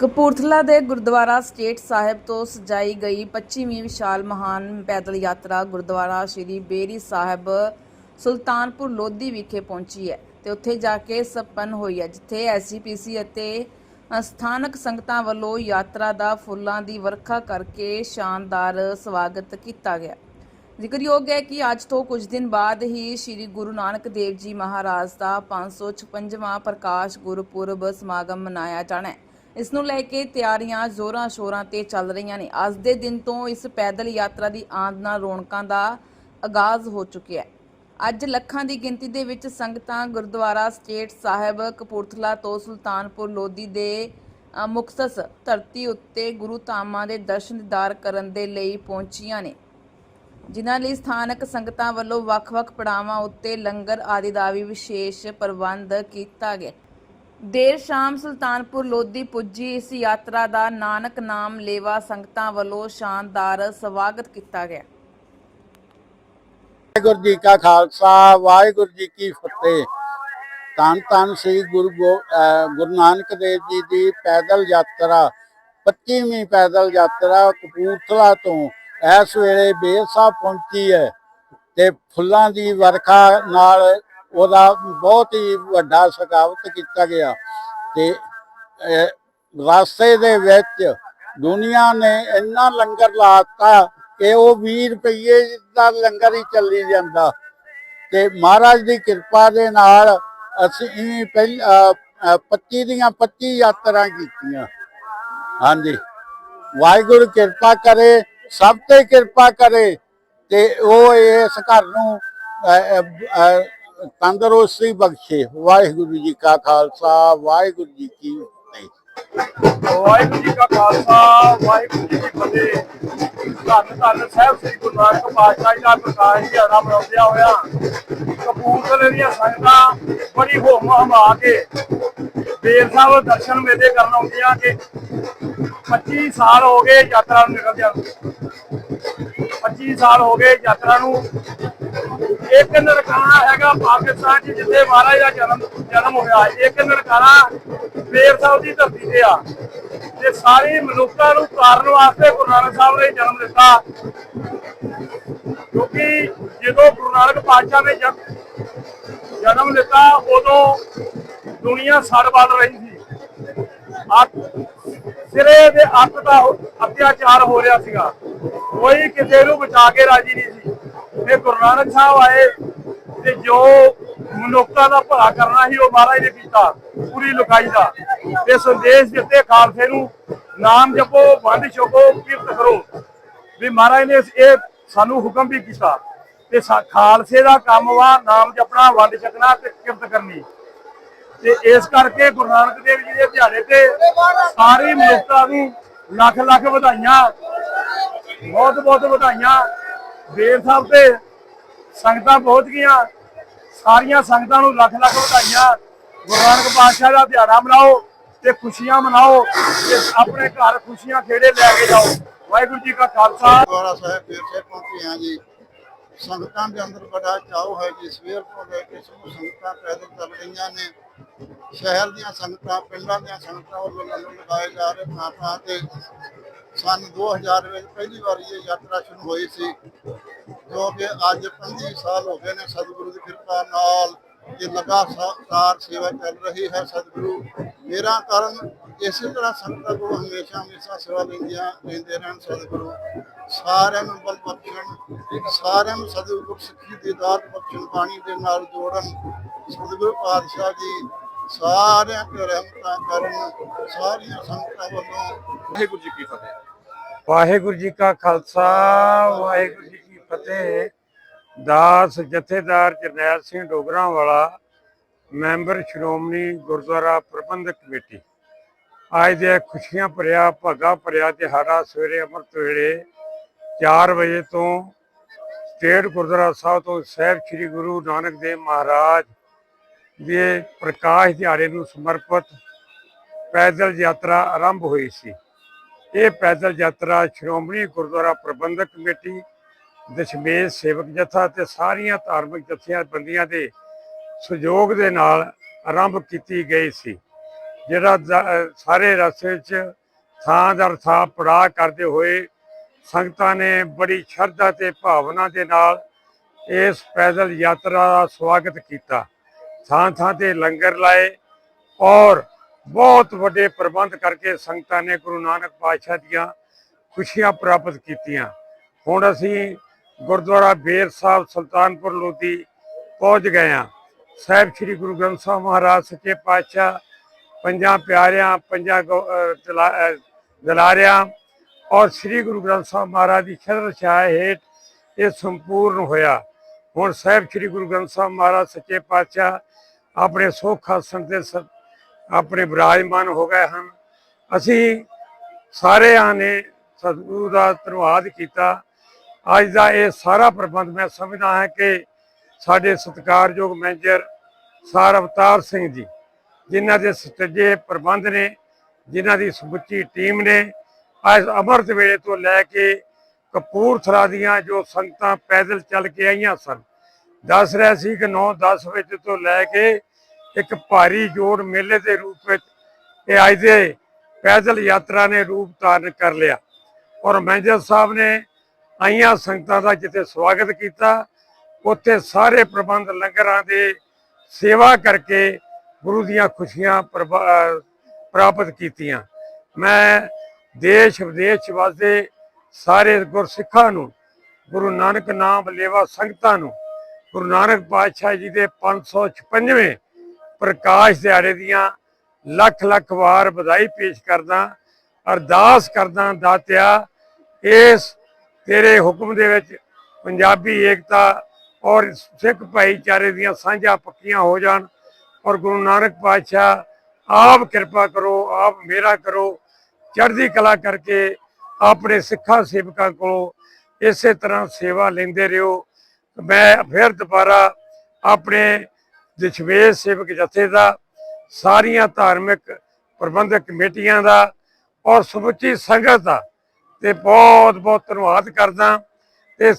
ਕਪੂਰਥਲਾ ਦੇ ਗੁਰਦੁਆਰਾ ਸਟੇਟ ਸਾਹਿਬ ਤੋਂ ਸਜਾਈ ਗਈ 25ਵੀਂ ਵਿਸ਼ਾਲ ਮਹਾਨ ਪੈਦਲ ਯਾਤਰਾ ਗੁਰਦੁਆਰਾ ਸ਼੍ਰੀ ਬੇਰੀ ਸਾਹਿਬ ਸੁਲਤਾਨਪੁਰ ਲੋਧੀ ਵਿਖੇ ਪਹੁੰਚੀ ਹੈ ਤੇ ਉੱਥੇ ਜਾ ਕੇ ਸੰਪੰਨ ਹੋਈ ਹੈ, ਜਿੱਥੇ ਐਸਜੀਪੀਸੀ ਅਤੇ ਸਥਾਨਕ ਸੰਗਤਾਂ ਵੱਲੋਂ ਯਾਤਰਾ ਦਾ ਫੁੱਲਾਂ ਦੀ ਵਰਖਾ ਕਰਕੇ ਸ਼ਾਨਦਾਰ ਸਵਾਗਤ ਕੀਤਾ ਗਿਆ। ਜ਼ਿਕਰਯੋਗ ਹੈ ਕਿ ਅੱਜ ਤੋਂ ਕੁਝ ਦਿਨ ਬਾਅਦ ਹੀ ਸ੍ਰੀ ਗੁਰੂ ਨਾਨਕ ਦੇਵ ਜੀ ਮਹਾਰਾਜ ਦਾ 556ਵਾਂ ਪ੍ਰਕਾਸ਼ ਗੁਰਪੁਰਬ ਸਮਾਗਮ ਮਨਾਇਆ ਜਾਣਾ ਹੈ। ਇਸ ਨੂੰ ਲੈ ਕੇ ਤਿਆਰੀਆਂ ਜ਼ੋਰਾਂ ਸ਼ੋਰਾਂ ਤੇ ਚੱਲ ਰਹੀਆਂ ਨੇ। ਅੱਜ ਦੇ ਦਿਨ ਤੋਂ ਇਸ ਪੈਦਲ ਯਾਤਰਾ ਦੀ ਆਮਦ ਨਾਲ ਰੌਣਕਾਂ ਦਾ ਆਗਾਜ਼ ਹੋ ਚੁੱਕਿਆ ਹੈ। ਅੱਜ ਲੱਖਾਂ ਦੀ ਗਿਣਤੀ ਦੇ ਵਿੱਚ ਸੰਗਤਾਂ ਗੁਰਦੁਆਰਾ ਸਟੇਟ ਸਾਹਿਬ ਕਪੂਰਥਲਾ ਤੋਂ ਸੁਲਤਾਨਪੁਰ ਲੋਧੀ ਦੇ ਅ, ਮੁਕਤਸ ਧਰਤੀ ਉੱਤੇ ਗੁਰੂ ਧਾਮਾਂ ਦੇ ਦਰਸ਼ਨ ਦੀਦਾਰ ਕਰਨ ਦੇ ਲਈ ਪਹੁੰਚੀਆਂ ਨੇ। ਜਿਨ੍ਹਾਂ ਲਈ ਸਥਾਨਕ ਸੰਗਤਾਂ ਵੱਲੋਂ ਵੱਖ-ਵੱਖ ਪੜਾਵਾਂ ਉੱਤੇ ਲੰਗਰ ਆਦਿ ਦਾ ਵੀ ਵਿਸ਼ੇਸ਼ ਪ੍ਰਬੰਧ ਕੀਤਾ ਗਿਆ। ਦੇਰ ਸ਼ਾਮ ਸੁਲਤਾਨਪੁਰ ਲੋਧੀ ਪੁੱਜੀ ਇਸ ਯਾਤਰਾ ਦਾ ਨਾਨਕ ਨਾਮ ਲੇਵਾ ਸੰਗਤਾਂ ਵੱਲੋਂ ਸ਼ਾਨਦਾਰ ਸਵਾਗਤ ਕੀਤਾ ਗਿਆ। ਵਾਹਿਗੁਰੂ ਜੀ ਕਾ ਖਾਲਸਾ, ਵਾਹਿਗੁਰੂ ਜੀ ਕੀ ਫਤਿਹ। ਧੰਨ ਧੰਨ ਸ੍ਰੀ ਗੁਰੂ ਗੋ- ਗੁਰੂ ਨਾਨਕ ਦੇਵ ਜੀ ਦੀ ਪੈਦਲ ਯਾਤਰਾ 25ਵੀਂ ਪੈਦਲ ਯਾਤਰਾ ਕਪੂਰਥਲਾ ਤੋਂ ਇਸ ਵੇਲੇ ਬੇਰ ਸਾਹਿਬ ਪਹੁੰਚੀ ਹੈ ਤੇ ਫੁੱਲਾਂ ਦੀ ਵਰਖਾ ਨਾਲ ਉਹਦਾ ਬਹੁਤ ਹੀ ਵੱਡਾ ਸਕਾਵਤ ਕੀਤਾ ਗਿਆ ਤੇ ਰਸਤੇ ਦੇ ਵਿੱਚ ਦੁਨੀਆ ਨੇ ਇੰਨਾ ਲੰਗਰ ਲਾਤਾ ਕਿ ਉਹ 20 ਰੁਪਏ ਦਾ ਲੰਗਰ ਹੀ ਚੱਲੀ ਜਾਂਦਾ। ਤੇ ਮਹਾਰਾਜ ਦੀ ਕਿਰਪਾ ਦੇ ਨਾਲ ਅਸੀਂ ਪਹਿਲਾਂ 25 ਦੀਆਂ 25 ਯਾਤਰਾ ਕੀਤੀਆਂ। ਹਾਂਜੀ। ਵਾਹਿਗੁਰੂ ਕਿਰਪਾ ਕਰੇ ਸਭ ਤੇ ਕਿਰਪਾ ਕਰੇ ਤੇ ਉਹ ਇਸ ਘਰ ਨੂੰ ਅ, ਤੰਦਰੁਸਤੀ ਬਖਸ਼ੇ। ਵਾਹਿਗੁਰੂ ਜੀ ਕਾ ਖਾਲਸਾ, ਵਾਹਿਗੁਰੂ ਜੀ ਕੀ ਫਤਿਹ। ਵਾਹਿਗੁਰੂ ਜੀ ਕਾ ਖਾਲਸਾ, ਵਾਹਿਗੁਰੂ ਜੀ ਕੀ ਫਤਿਹ। ਧੰਨ ਧੰਨ ਸਾਹਿਬ ਸ੍ਰੀ ਗੁਰੂ ਨਾਨਕ ਪਾਤਸ਼ਾਹ ਜੀ ਦਾ ਪ੍ਰਕਾਸ਼ ਦਿਹਾੜਾ ਮਨਾਉਂਦਿਆਂ ਹੋਇਆ ਕਪੂਰਥਲੇ ਦੀਆਂ ਸੰਗਤਾਂ ਬੜੀ ਹੋਮ ਹਮਾ ਕੇ ਬੇਰ ਸਾਹਿਬ ਦਰਸ਼ਨ ਮੇਲੇ ਕਰਨ ਆਉਂਦੀਆਂ ਕਿ 25 ਸਾਲ ਹੋ ਗਏ ਯਾਤਰਾ ਨੂੰ ਨਿਕਲਦਿਆਂ ਨੂੰ। 25 ਸਾਲ ਹੋ ਗਏ ਯਾਤਰਾ ਨੂੰ ਇੱਕ ਨਨਕਾਣਾ ਹੈਗਾ ਪਾਕਿਸਤਾਨ 'ਚ, ਜਿੱਥੇ ਮਹਾਰਾਜ ਦਾ ਜਨਮ ਜਨਮ ਹੋਇਆ। ਇੱਕ ਨਨਕਾਣਾ ਬੇਰ ਸਾਹਿਬ ਦੀ ਧਰਤੀ ਤੇ ਆ। ਤੇ ਸਾਰੀ ਮਨੁੱਖਾਂ ਨੂੰ ਤਾਰਨ ਵਾਸਤੇ ਗੁਰੂ ਨਾਨਕ ਸਾਹਿਬ ਨੇ ਜਨਮ ਦਿੱਤਾ। ਕਿਉਂਕਿ ਜਦੋਂ ਗੁਰੂ ਨਾਨਕ ਪਾਤਸ਼ਾਹ ਨੇ ਜਨਮ ਲਿੱਤਾ ਉਦੋਂ ਦੁਨੀਆ ਸੜ ਬਲ ਰਹੀ ਸੀ। ਸਿਰੇ ਦੇ ਅੱਤ ਦਾ ਅਤਿਆਚਾਰ ਹੋ ਰਿਹਾ ਸੀਗਾ। ਕੋਈ ਕਿਸੇ ਨੂੰ ਬਚਾ ਕੇ ਰਾਜੀ ਨਹੀਂ ਸੀ। ਤੇ ਗੁਰੂ ਨਾਨਕ ਸਾਹਿਬ ਆਏ ਤੇ ਜੋ ਮਨੁੱਖਤਾ ਦਾ ਭਲਾ ਕਰਨਾ ਸੀ, ਉਹ ਮਹਾਰਾਜ ਨੇ ਕੀਤਾ, ਪੂਰੀ ਲੁਕਾਈ ਦਾ। ਤੇ ਸੰਦੇਸ਼ ਦਿੱਤੇ ਖਾਲਸੇ ਨੂੰ, ਨਾਮ ਜਪੋ, ਵੰਡ ਛਕੋ, ਕਿਰਤ ਕਰੋ। ਵੀ ਮਹਾਰਾਜ ਨੇ ਇਹ ਸਾਨੂੰ ਹੁਕਮ ਵੀ ਕੀਤਾ ਤੇ ਖਾਲਸੇ ਦਾ ਕੰਮ ਵਾ, ਨਾਮ ਜਪਣਾ, ਵੰਡ ਛਕਣਾ ਤੇ ਕਿਰਤ ਕਰਨੀ। ਤੇ ਇਸ ਕਰਕੇ ਗੁਰੂ ਨਾਨਕ ਦੇਵ ਜੀ ਦੇ ਦਿਹਾੜੇ ਤੇ ਸਾਰੀ ਮਨੁੱਖਤਾ ਨੂੰ ਲੱਖ ਲੱਖ ਵਧਾਈਆਂ ਬਹੁਤ ਬਹੁਤ ਵਧਾਈਆਂ। ਬੇਰ ਸਾਹਿਬ ਤੇ ਸੰਗਤਾਂ ਪਹੁੰਚ ਗਈਆਂ। ਸਾਰੀਆਂ ਸੰਗਤਾਂ ਨੂੰ ਲੱਖ ਲੱਖ ਵਧਾਈਆਂ। ਗੁਰੂ ਨਾਨਕ ਪਾਤਸ਼ਾਹ ਦਾ ਦਿਹਾੜਾ ਮਨਾਓ ਤੇ ਖੁਸ਼ੀਆਂ ਮਨਾਓ ਤੇ ਆਪਣੇ ਘਰ ਖੁਸ਼ੀਆਂ ਖੇੜੇ ਲੈ ਕੇ ਜਾਓ। ਵਾਹਿਗੁਰੂ ਜੀ ਕਾ ਖਾਲਸਾ। ਗੁਰਦੁਆਰਾ ਸਾਹਿਬ ਫੇਰ ਸੇ ਪਹੁੰਚੇ ਹਾਂ ਜੀ। ਸੰਗਤਾਂ ਦੇ ਅੰਦਰ ਬੜਾ ਚਾਅ ਹੈ ਜੀ। ਸਵੇਰ ਤੋਂ ਲੈ ਕੇ ਸਭ ਸੰਗਤਾਂ ਪੈਦਲ ਚੱਲ ਰਹੀਆਂ ਨੇ। ਸ਼ਹਿਰ ਦੀਆਂ ਸੰਗਤਾਂ, ਪਿੰਡਾਂ ਦੀਆਂ ਸੰਗਤਾਂ ਵੱਲੋਂ ਲੰਗਰ ਲਗਾਏ ਜਾ ਰਹੇ ਥਾਂ ਥਾਂ ਤੇ ਸਨ 2000 ਵਿੱਚ ਪਹਿਲੀ ਵਾਰੀ ਇਹ ਯਾਤਰਾ ਸ਼ੁਰੂ ਹੋਈ ਸੀ, ਜੋ ਕਿ ਅੱਜ 25 ਸਾਲ ਹੋ ਗਏ ਨੇ ਸਤਿਗੁਰੂ ਦੀ ਕਿਰਪਾ ਨਾਲ ਇਹ ਲਗਾਤਾਰ ਸੇਵਾ ਚੱਲ ਰਹੀ ਹੈ ਸਤਿਗੁਰੂ। ਮੇਰਾ ਕਾਰਨ ਇਸੇ ਤਰ੍ਹਾਂ ਸੰਗਤਾਂ ਕੋਲ ਹਮੇਸ਼ਾ ਹਮੇਸ਼ਾ ਸੇਵਾ ਲੈਂਦੀਆਂ ਲੈਂਦੇ ਰਹਿਣ ਸਤਿਗੁਰੂ। ਸਾਰਿਆਂ ਨੂੰ ਬਲ ਬਖਸ਼ਣ, ਸਾਰਿਆਂ ਨੂੰ ਸਤਿਗੁਰੂ ਸਿੱਖੀ ਦੀ ਦਾਤ ਬਖਸ਼ਣ, ਬਾਣੀ ਦੇ ਨਾਲ ਜੋੜਨ। ਸਤਿਗੁਰੂ ਪਾਤਸ਼ਾਹ ਜੀ ਸਾਰਿਆਂ ਤੇ ਰਹਿਮਤਾਂ ਕਰਨ, ਸਾਰੀਆਂ ਸੰਗਤਾਂ ਵੱਲੋਂ ਵਾਹਿਗੁਰੂ ਜੀ ਕੀ ਫਤਿਹ। ਵਾਹਿਗੁਰੂ ਜੀ ਕਾ ਖਾਲਸਾ, ਵਾਹਿਗੁਰੂ ਜੀ ਕੀ ਫਤਿਹ। ਦਾਸ, ਜਥੇਦਾਰ ਜਰਨੈਲ ਸਿੰਘ ਡੋਗਰਾਂ ਵਾਲਾ ਮੈਂਬਰ ਸ਼੍ਰੋਮਣੀ ਗੁਰਦੁਆਰਾ ਪ੍ਰਬੰਧਕ ਕਮੇਟੀ। ਅੱਜ ਦੇ ਖੁਸ਼ੀਆਂ ਭਰਿਆ, ਭਾਗਾ ਭਰਿਆ ਦਿਹਾੜਾ ਸਵੇਰੇ ਅੰਮ੍ਰਿਤ ਵੇਲੇ 4 ਵਜੇ ਤੋਂ ਸਟੇਟ ਗੁਰਦੁਆਰਾ ਸਾਹਿਬ ਤੋਂ ਸਾਹਿਬ ਸ੍ਰੀ ਗੁਰੂ ਨਾਨਕ ਦੇਵ ਮਹਾਰਾਜ ਦੇ ਪ੍ਰਕਾਸ਼ ਦਿਹਾੜੇ ਨੂੰ ਸਮਰਪਿਤ ਪੈਦਲ ਯਾਤਰਾ ਆਰੰਭ ਹੋਈ ਸੀ। ਇਹ ਪੈਦਲ ਯਾਤਰਾ ਸ਼੍ਰੋਮਣੀ ਗੁਰਦੁਆਰਾ ਪ੍ਰਬੰਧਕ ਕਮੇਟੀ ਦਸ਼ਮੇਸ਼ ਸੇਵਕ ਜਥਾ ਤੇ ਸਾਰੀਆਂ ਧਾਰਮਿਕ ਜਥਿਆਂ ਬੰਦੀਆਂ ਦੇ ਸਹਿਯੋਗ ਦੇ ਨਾਲ ਆਰੰਭ ਕੀਤੀ ਗਈ ਸੀ। ਜਿਹੜਾ ਸਾਰੇ ਰਸਤੇ 'ਚ ਥਾਂ ਦਰ ਥਾਂ ਪੜਾ ਕਰਦੇ ਹੋਏ ਸੰਗਤਾਂ ਨੇ ਬੜੀ ਸ਼ਰਧਾ ਤੇ ਭਾਵਨਾ ਦੇ ਨਾਲ ਇਸ ਪੈਦਲ ਯਾਤਰਾ ਦਾ ਸਵਾਗਤ ਕੀਤਾ। ਥਾਂ ਥਾਂ ਤੇ ਲੰਗਰ ਲਾਏ ਔਰ ਬਹੁਤ ਵੱਡੇ ਪ੍ਰਬੰਧ ਕਰਕੇ ਸੰਗਤਾਂ ਨੇ ਗੁਰੂ ਨਾਨਕ ਪਾਤਸ਼ਾਹ ਦੀਆਂ ਖੁਸ਼ੀਆਂ ਪ੍ਰਾਪਤ ਕੀਤੀਆਂ। ਹੁਣ ਅਸੀਂ ਗੁਰਦੁਆਰਾ ਬੇਰ ਸਾਹਿਬ, ਸੁਲਤਾਨਪੁਰ ਲੋਧੀ ਪਹੁੰਚ ਗਏ ਹਾਂ। ਸਾਹਿਬ ਸ੍ਰੀ ਗੁਰੂ ਗ੍ਰੰਥ ਸਾਹਿਬ ਮਹਾਰਾਜ ਸੱਚੇ ਪਾਤਸ਼ਾਹ, ਪੰਜਾਂ ਪਿਆਰਿਆਂ, ਪੰਜਾਂ ਗੋ- ਦਲਾ- ਅਹ ਦਲਾਰਿਆਂ ਔਰ ਸ੍ਰੀ ਗੁਰੂ ਗ੍ਰੰਥ ਸਾਹਿਬ ਮਹਾਰਾਜ ਦੀ ਛਤਰ ਛਾਇਆ ਹੇਠ ਇਹ ਸੰਪੂਰਨ ਹੋਇਆ। ਹੁਣ ਸਾਹਿਬ ਸ੍ਰੀ ਗੁਰੂ ਗ੍ਰੰਥ ਸਾਹਿਬ ਮਹਾਰਾਜ ਸੱਚੇ ਪਾਤਸ਼ਾਹ ਆਪਣੇ ਸੁੱਖ ਆਸਣ ਤੇ ਸ- ਆਪਣੇ ਵਿਰਾਜਮਾਨ ਹੋ ਗਏ ਹਨ। ਅਸੀਂ ਸਾਰਿਆਂ ਨੇ ਸਤਿਗੁਰੂ ਦਾ ਧੰਨਵਾਦ ਕੀਤਾ। ਅੱਜ ਦਾ ਇਹ ਸਾਰਾ ਪ੍ਰਬੰਧ ਮੈਂ ਸਮਝਦਾ ਹਾਂ ਕਿ ਸਾਡੇ ਸਤਿਕਾਰਯੋਗ ਮੈਨੇਜਰ ਸਾਰ ਅਵਤਾਰ ਸਿੰਘ ਜੀ, ਜਿਨ੍ਹਾਂ ਦੇ ਸਟੇਜੇ ਪ੍ਰਬੰਧ ਨੇ, ਜਿਨ੍ਹਾਂ ਦੀ ਸਮੁੱਚੀ ਟੀਮ ਨੇ, ਅੱਜ ਅੰਮ੍ਰਿਤ ਵੇਲੇ ਤੋਂ ਲੈ ਕੇ ਕਪੂਰਥਲਾ ਦੀਆਂ ਜੋ ਸੰਗਤਾਂ ਪੈਦਲ ਚੱਲ ਕੇ ਆਈਆਂ ਸਨ, ਦੱਸ ਰਿਹਾ ਸੀ ਕਿ 9-10 ਵਜੇ ਤੋਂ ਲੈ ਕੇ ਇੱਕ ਭਾਰੀ ਜੋੜ ਮੇਲੇ ਦੇ ਰੂਪ ਵਿੱਚ ਇਹ ਅੱਜ ਦੇ ਪੈਦਲ ਯਾਤਰਾ ਨੇ ਰੂਪ ਧਾਰਨ ਕਰ ਲਿਆ। ਔਰ ਮੈਨੇਜਰ ਸਾਹਿਬ ਨੇ ਆਈਆਂ ਸੰਗਤਾਂ ਦਾ ਜਿੱਥੇ ਸਵਾਗਤ ਕੀਤਾ, ਉੱਥੇ ਸਾਰੇ ਪ੍ਰਬੰਧ ਲੰਗਰਾਂ ਦੇ ਸੇਵਾ ਕਰਕੇ ਗੁਰੂ ਦੀਆਂ ਖੁਸ਼ੀਆਂ ਪ੍ਰਭਾ- ਪ੍ਰਾਪਤ ਕੀਤੀਆਂ। ਮੈਂ ਦੇਸ਼ ਵਿਦੇਸ਼ ਵਾਸਤੇ ਸਾਰੇ ਗੁਰਸਿੱਖਾਂ ਨੂੰ, ਗੁਰੂ ਨਾਨਕ ਨਾਮ ਲੇਵਾ ਸੰਗਤਾਂ ਨੂੰ, ਗੁਰੂ ਨਾਨਕ ਪਾਤਸ਼ਾਹ ਜੀ ਦੇ 556ਵੇਂ ਪ੍ਰਕਾਸ਼ ਦਿਹਾੜੇ ਦੀਆਂ ਲੱਖ ਲੱਖ ਵਾਰ ਵਧਾਈ ਪੇਸ਼ ਕਰਦਾ, ਅਰਦਾਸ ਕਰਦਾ ਦਾਤਿਆ, ਇਸ ਤੇਰੇ ਹੁਕਮ ਦੇ ਵਿੱਚ ਪੰਜਾਬੀ ਏਕਤਾ ਔਰ ਸਿੱਖ ਭਾਈਚਾਰੇ ਦੀਆਂ ਸਾਂਝਾਂ ਪੱਕੀਆਂ ਹੋ ਜਾਣ ਔਰ ਗੁਰੂ ਨਾਨਕ ਪਾਤਸ਼ਾਹ ਆਪ ਕਿਰਪਾ ਕਰੋ, ਆਪ ਮੇਰਾ ਕਰੋ, ਚੜ੍ਹਦੀ ਕਲਾ ਕਰਕੇ ਆਪਣੇ ਸਿੱਖਾਂ ਸੇਵਕਾਂ ਕੋਲੋਂ ਇਸੇ ਤਰ੍ਹਾਂ ਸੇਵਾ ਲੈਂਦੇ ਰਹੋ। ਮੈਂ ਫਿਰ ਦੁਬਾਰਾ ਆਪਣੇ ਦਸ਼ਮੇਸ਼ ਸੇਵਕ ਜਥੇ ਦਾ, ਸਾਰੀਆਂ ਧਾਰਮਿਕ ਪ੍ਰਬੰਧਕ ਕਮੇਟੀਆਂ ਦਾ ਔਰ ਸਮੁੱਚੀ ਸੰਗਤ ਦਾ। ਤੇ ਬਹੁਤ ਬਹੁਤ ਧੰਨਵਾਦ ਕਰਦਾ। ਤੇ